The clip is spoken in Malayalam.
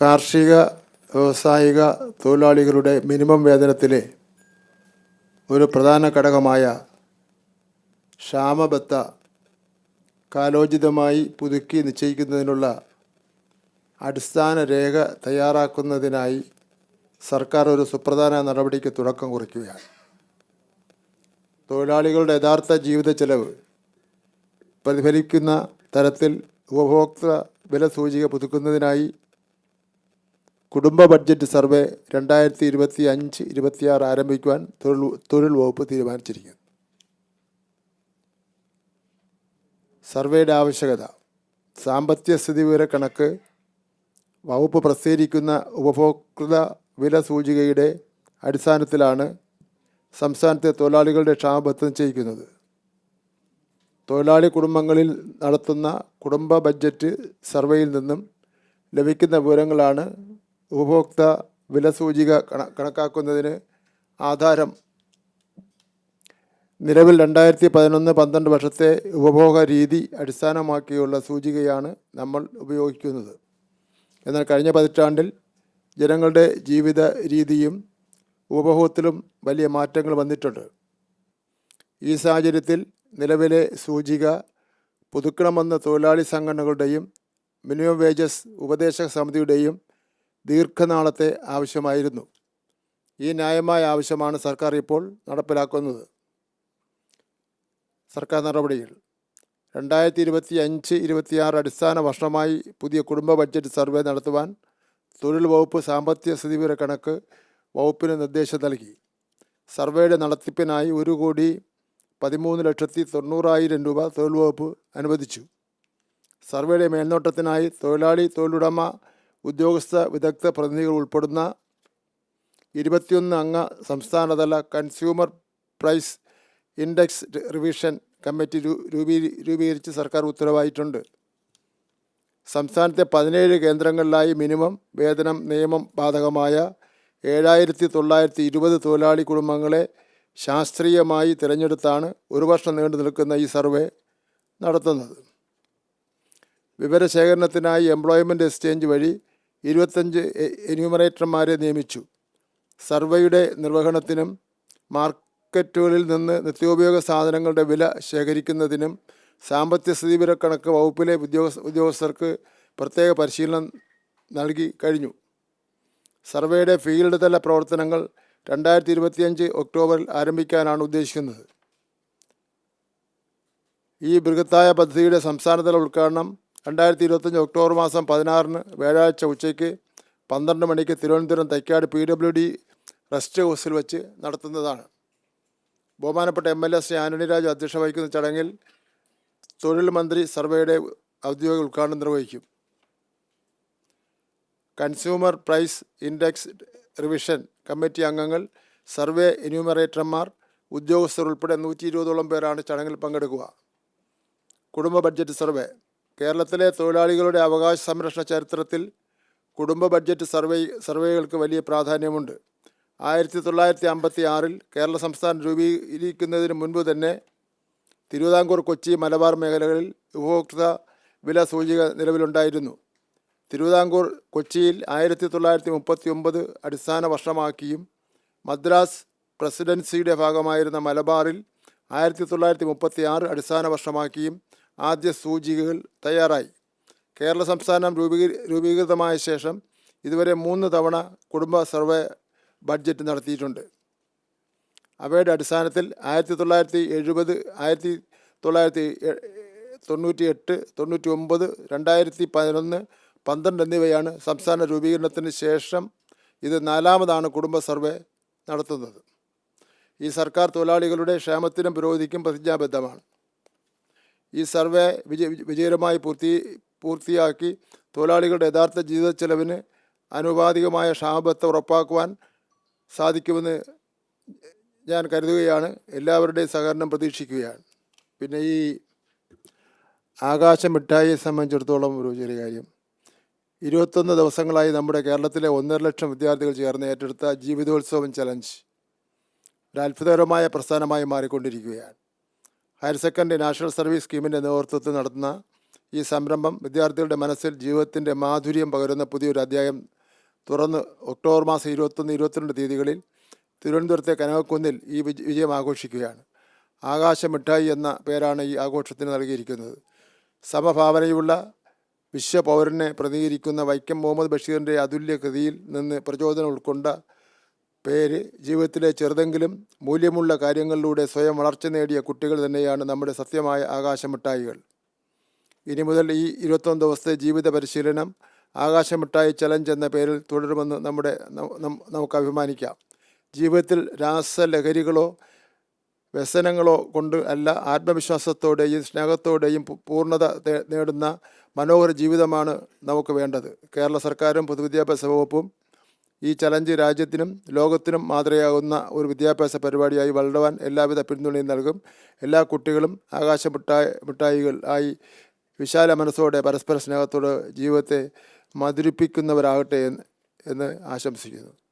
കാർഷിക വ്യവസായിക തൊഴിലാളികളുടെ മിനിമം വേതനത്തിലെ ഒരു പ്രധാന ഘടകമായ ക്ഷാമബത്ത കാലോചിതമായി പുതുക്കി നിശ്ചയിക്കുന്നതിനുള്ള അടിസ്ഥാന രേഖ തയ്യാറാക്കുന്നതിനായി സർക്കാർ ഒരു സുപ്രധാന നടപടിക്ക് തുടക്കം കുറിക്കുകയാണ്. തൊഴിലാളികളുടെ യഥാർത്ഥ ജീവിത ചെലവ് പ്രതിഫലിക്കുന്ന തരത്തിൽ ഉപഭോക്തൃ വില സൂചിക പുതുക്കുന്നതിനായി കുടുംബ ബഡ്ജറ്റ് സർവേ രണ്ടായിരത്തി ഇരുപത്തി അഞ്ച് ഇരുപത്തിയാറ് ആരംഭിക്കുവാൻ തൊഴിൽ തൊഴിൽ വകുപ്പ് തീരുമാനിച്ചിരിക്കുന്നു. സർവേയുടെ ആവശ്യകത സാമ്പത്തിക സ്ഥിതി വിവര കണക്ക് വകുപ്പ് പ്രസിദ്ധീകരിക്കുന്ന ഉപഭോക്തൃ വില സൂചികയുടെ അടിസ്ഥാനത്തിലാണ് സംസ്ഥാനത്തെ തൊഴിലാളികളുടെ ക്ഷാമബദ്ധം ചെയ്യിക്കുന്നത്. തൊഴിലാളി കുടുംബങ്ങളിൽ നടത്തുന്ന കുടുംബ ബഡ്ജറ്റ് സർവേയിൽ നിന്നും ലഭിക്കുന്ന വിവരങ്ങളാണ് ഉപഭോക്തൃ വില സൂചിക കണ കണക്കാക്കുന്നതിന് ആധാരം. നിലവിൽ രണ്ടായിരത്തി പതിനൊന്ന് പന്ത്രണ്ട് വർഷത്തെ ഉപഭോഗ രീതി അടിസ്ഥാനമാക്കിയുള്ള സൂചികയാണ് നമ്മൾ ഉപയോഗിക്കുന്നത്. എന്നാൽ കഴിഞ്ഞ പതിറ്റാണ്ടിൽ ജനങ്ങളുടെ ജീവിത രീതിയും ഉപഭോഗത്തിലും വലിയ മാറ്റങ്ങൾ വന്നിട്ടുണ്ട്. ഈ സാഹചര്യത്തിൽ നിലവിലെ സൂചിക പുതുക്കണമെന്ന തൊഴിലാളി സംഘടനകളുടെയും മിനിമം വേജസ് ഉപദേശക സമിതിയുടെയും ദീർഘനാളത്തെ ആവശ്യമായിരുന്നു. ഈ ന്യായമായ ആവശ്യമാണ് സർക്കാർ ഇപ്പോൾ നടപ്പിലാക്കുന്നത്. സർക്കാർ നടപടികൾ. രണ്ടായിരത്തി ഇരുപത്തി അഞ്ച് ഇരുപത്തിയാറ് അടിസ്ഥാന വർഷമായി പുതിയ കുടുംബ ബഡ്ജറ്റ് സർവേ നടത്തുവാൻ തൊഴിൽ വകുപ്പ് സാമ്പത്തിക സ്ഥിതിവിവര കണക്ക് വകുപ്പിന് നിർദ്ദേശം നൽകി. സർവേയുടെ നടത്തിപ്പിനായി ഒരു കോടി പതിമൂന്ന് ലക്ഷത്തി തൊണ്ണൂറായിരം രൂപ തൊഴിൽ വകുപ്പ് അനുവദിച്ചു. സർവേയുടെ മേൽനോട്ടത്തിനായി തൊഴിലാളി തൊഴിലുടമ ഉദ്യോഗസ്ഥ വിദഗ്ധ പ്രതിനിധികൾ ഉൾപ്പെടുന്ന ഇരുപത്തിയൊന്ന് അംഗ സംസ്ഥാനതല consumer price index revision committee രൂപീ രൂപീകരിച്ച് സർക്കാർ ഉത്തരവായിട്ടുണ്ട്. സംസ്ഥാനത്തെ പതിനേഴ് കേന്ദ്രങ്ങളിലായി മിനിമം വേതനം നിയമം ബാധകമായ ഏഴായിരത്തി തൊള്ളായിരത്തി ഇരുപത് തൊഴിലാളി കുടുംബങ്ങളെ ശാസ്ത്രീയമായി തിരഞ്ഞെടുത്താണ് ഒരു വർഷം നീണ്ടു നിൽക്കുന്ന ഈ സർവേ നടത്തുന്നത്. വിവരശേഖരണത്തിനായി എംപ്ലോയ്മെന്റ് എക്സ്ചേഞ്ച് വഴി ഇരുപത്തഞ്ച് എന്യൂമറേറ്റർമാരെ നിയമിച്ചു. സർവേയുടെ നിർവഹണത്തിനും മാർക്കറ്റുകളിൽ നിന്ന് നിത്യോപയോഗ സാധനങ്ങളുടെ വില ശേഖരിക്കുന്നതിനും സാമ്പത്തിക സ്ഥിതിവിവര കണക്ക് വകുപ്പിലെ ഉദ്യോഗസ്ഥ ഉദ്യോഗസ്ഥർക്ക് പ്രത്യേക പരിശീലനം നൽകി കഴിഞ്ഞു. സർവേയുടെ ഫീൽഡ് തല പ്രവർത്തനങ്ങൾ രണ്ടായിരത്തി ഇരുപത്തിയഞ്ച് ഒക്ടോബറിൽ ആരംഭിക്കാനാണ് ഉദ്ദേശിക്കുന്നത്. ഈ ബൃഹത്തായ പദ്ധതിയുടെ സംസ്ഥാനതല ഉദ്ഘാടനം രണ്ടായിരത്തി ഇരുപത്തഞ്ച് ഒക്ടോബർ മാസം പതിനാറിന് വ്യാഴാഴ്ച ഉച്ചയ്ക്ക് പന്ത്രണ്ട് മണിക്ക് Thiruvananthapuram Thycaud P W D rest ഹൗസിൽ വെച്ച് നടത്തുന്നതാണ്. ബഹുമാനപ്പെട്ട M L A Shri Antony Raju അധ്യക്ഷ വഹിക്കുന്ന ചടങ്ങിൽ തൊഴിൽ മന്ത്രി സർവേയുടെ ഔദ്യോഗിക ഉദ്ഘാടനം നിർവഹിക്കും. Consumer price index revision committee അംഗങ്ങൾ സർവേ എന്യൂമറേറ്റർമാർ ഉദ്യോഗസ്ഥർ ഉൾപ്പെടെ നൂറ്റി ഇരുപതോളം പേരാണ് ചടങ്ങിൽ പങ്കെടുക്കുക. കുടുംബ ബഡ്ജറ്റ് സർവേ കേരളത്തിലെ തൊഴിലാളികളുടെ അവകാശ സംരക്ഷണ ചരിത്രത്തിൽ കുടുംബ ബഡ്ജറ്റ് സർവേ സർവേകൾക്ക് വലിയ പ്രാധാന്യമുണ്ട്. ആയിരത്തി തൊള്ളായിരത്തി അമ്പത്തി ആറിൽ കേരള സംസ്ഥാനം രൂപീകരിക്കുന്നതിന് മുൻപ് തന്നെ തിരുവിതാംകൂർ കൊച്ചി മലബാർ മേഖലകളിൽ ഉപഭോക്തൃ വില സൂചിക നിലവിലുണ്ടായിരുന്നു. തിരുവിതാംകൂർ കൊച്ചിയിൽ ആയിരത്തി തൊള്ളായിരത്തി മുപ്പത്തി ഒമ്പത് അടിസ്ഥാന വർഷമാക്കിയും മദ്രാസ് പ്രസിഡൻസിയുടെ ഭാഗമായിരുന്ന മലബാറിൽ ആയിരത്തി തൊള്ളായിരത്തി മുപ്പത്തി ആറ് അടിസ്ഥാന വർഷമാക്കിയും ആദ്യ സൂചികകൾ തയ്യാറായി. കേരള സംസ്ഥാനം രൂപീ രൂപീകൃതമായ ശേഷം ഇതുവരെ മൂന്ന് തവണ കുടുംബ സർവേ ബഡ്ജറ്റ് നടത്തിയിട്ടുണ്ട്. അവയുടെ അടിസ്ഥാനത്തിൽ ആയിരത്തി തൊള്ളായിരത്തി എഴുപത് ആയിരത്തി തൊള്ളായിരത്തി തൊണ്ണൂറ്റി എട്ട് തൊണ്ണൂറ്റി ഒമ്പത് രണ്ടായിരത്തി പതിനൊന്ന് പന്ത്രണ്ട് എന്നിവയാണ് സംസ്ഥാന രൂപീകരണത്തിന് ശേഷം ഇത് നാലാമതാണ് കുടുംബ സർവേ നടത്തുന്നത്. ഈ സർക്കാർ തൊഴിലാളികളുടെ ക്ഷേമത്തിനും പുരോഗതിക്കും പ്രതിജ്ഞാബദ്ധമാണ്. ഈ സർവേ വിജയ വിജയകരമായി പൂർത്തി പൂർത്തിയാക്കി തൊഴിലാളികളുടെ യഥാർത്ഥ ജീവിത ചെലവിന് ആനുപാതികമായ ക്ഷാമബത്ത ഉറപ്പാക്കുവാൻ സാധിക്കുമെന്ന് ഞാൻ കരുതുകയാണ്. എല്ലാവരുടെയും സഹകരണം പ്രതീക്ഷിക്കുകയാണ്. പിന്നെ ഈ ആകാശ മിഠായിയെ സംബന്ധിച്ചിടത്തോളം ഒരു ചെറിയ കാര്യം. ഇരുപത്തൊന്ന് ദിവസങ്ങളായി നമ്മുടെ കേരളത്തിലെ ഒന്നര ലക്ഷം വിദ്യാർത്ഥികൾ ചേർന്ന് ഏറ്റെടുത്ത ജീവിതോത്സവം ചലഞ്ച്. ഒരു അത്ഭുതകരമായ പ്രസ്ഥാനമായി മാറിക്കൊണ്ടിരിക്കുകയാണ്. ഹയർ സെക്കൻഡറി നാഷണൽ സർവീസ് സ്കീമിന്റെ നേതൃത്വത്തിൽ നടത്തുന്ന ഈ സംരംഭം വിദ്യാർത്ഥികളുടെ മനസ്സിൽ ജീവിതത്തിന്റെ മാധുര്യം പകരുന്ന പുതിയൊരു അധ്യായം തുറന്ന് ഒക്ടോബർ മാസം ഇരുപത്തൊന്ന് ഇരുപത്തിരണ്ട് തീയതികളിൽ തിരുവനന്തപുരത്തെ കനകക്കുന്നിൽ ഈ വിജ- വിജയം ആഘോഷിക്കുകയാണ്. ആകാശ മിഠായി എന്ന പേരാണ് ഈ ആഘോഷത്തിന് നൽകിയിരിക്കുന്നത്. സമഭാവനയുള്ള വിശ്വപൗരനെ പ്രതികരിക്കുന്ന വൈക്കം മുഹമ്മദ് ബഷീറിന്റെ അതുല്യ കൃതിയിൽ നിന്ന് പ്രചോദനം ഉൾക്കൊണ്ട പേര് ജീവിതത്തിലെ ചെറുതെങ്കിലും മൂല്യമുള്ള കാര്യങ്ങളിലൂടെ സ്വയം വളർച്ച നേടിയ കുട്ടികൾ തന്നെയാണ് നമ്മുടെ സത്യമായ ആകാശമിട്ടായികൾ ഇനി മുതൽ ഈ ഇരുപത്തൊന്ന് ദിവസത്തെ ജീവിത പരിശീലനം ആകാശമിട്ടായി ചലഞ്ച് എന്ന പേരിൽ തുടരുമെന്ന് നമ്മുടെ നമുക്ക് അഭിമാനിക്കാം. ജീവിതത്തിൽ രാസലഹരികളോ വ്യസനങ്ങളോ കൊണ്ട് അല്ല ആത്മവിശ്വാസത്തോടെയും സ്നേഹത്തോടെയും പൂർണത നേടുന്ന മനോഹര ജീവിതമാണ് നമുക്ക് വേണ്ടത്. കേരള സർക്കാരും പൊതുവിദ്യാഭ്യാസ വകുപ്പും ഈ ചലഞ്ച് രാജ്യത്തിനും ലോകത്തിനും മാതൃകയാകുന്ന ഒരു വിദ്യാഭ്യാസ പരിപാടിയായി വളരുവാൻ എല്ലാവിധ പിന്തുണയും നൽകും. എല്ലാ കുട്ടികളും ആകാശ മിഠായി മിഠായികൾ ആയി വിശാല മനസ്സോടെ പരസ്പര സ്നേഹത്തോടെ ജീവിതത്തെ മധുരിപ്പിക്കുന്നവരാകട്ടെ എന്ന് എന്ന് ആശംസിക്കുന്നു.